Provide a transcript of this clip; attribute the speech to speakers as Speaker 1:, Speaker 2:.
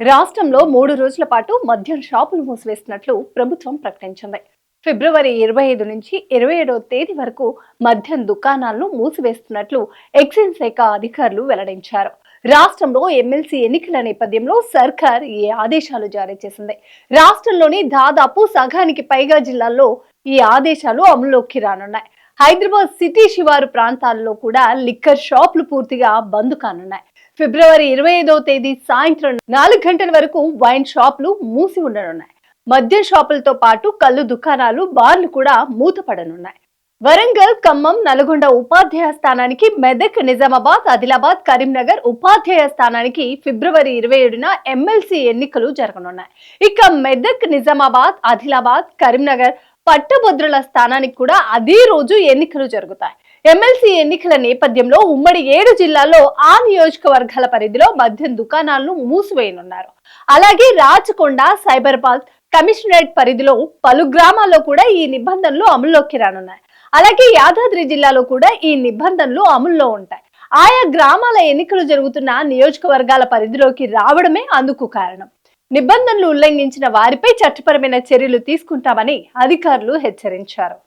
Speaker 1: రాష్ట్రంలో మూడు రోజుల పాటు మద్యం షాపులు మూసివేస్తున్నట్లు ప్రభుత్వం ప్రకటించింది. ఫిబ్రవరి ఇరవై ఐదు నుంచి ఇరవై ఏడవ తేదీ వరకు మద్యం దుకాణాలను మూసివేస్తున్నట్లు ఎక్సైజ్ శాఖ అధికారులు వెల్లడించారు. రాష్ట్రంలో ఎమ్మెల్సీ ఎన్నికల నేపథ్యంలో సర్కార్ ఈ ఆదేశాలు జారీ చేసింది. రాష్ట్రంలోని దాదాపు సగానికి పైగా జిల్లాల్లో ఈ ఆదేశాలు అమలులోకి రానున్నాయి. హైదరాబాద్ సిటీ శివారు ప్రాంతాల్లో కూడా లిక్కర్ షాపులు పూర్తిగా బంద్ కానున్నాయి. ఫిబ్రవరి ఇరవై ఐదవ తేదీ సాయంత్రం నాలుగు గంటల వరకు వైన్ షాపులు మూసి ఉండనున్నాయి. మద్యం షాపులతో పాటు కళ్ళు దుకాణాలు బార్లు కూడా మూతపడనున్నాయి. వరంగల్ ఖమ్మం నల్గొండ ఉపాధ్యాయ స్థానానికి మెదక్ నిజామాబాద్ ఆదిలాబాద్ కరీంనగర్ ఉపాధ్యాయ స్థానానికి ఫిబ్రవరి ఇరవై ఏడున ఎమ్మెల్సీ ఎన్నికలు జరగనున్నాయి. ఇక మెదక్ నిజామాబాద్ ఆదిలాబాద్ కరీంనగర్ పట్టభద్రుల స్థానానికి కూడా అదే రోజు ఎన్నికలు జరుగుతాయి. ఎమ్మెల్సీ ఎన్నికల నేపథ్యంలో ఉమ్మడి ఏడు జిల్లాల్లో ఆ నియోజకవర్గాల పరిధిలో మద్యం దుకాణాలను మూసివేయనున్నారు. అలాగే రాచకొండ సైబర్బాద్ కమిషనరేట్ పరిధిలో పలు గ్రామాల్లో కూడా ఈ నిబంధనలు అమల్లోకి రానున్నాయి. అలాగే యాదాద్రి జిల్లాలో కూడా ఈ నిబంధనలు అమల్లో ఉంటాయి. ఆయా గ్రామాల ఎన్నికలు జరుగుతున్న నియోజకవర్గాల పరిధిలోకి రావడమే అందుకు కారణం. నిబంధనలు ఉల్లంఘించిన వారిపై చట్టపరమైన చర్యలు తీసుకుంటామని అధికారులు హెచ్చరించారు.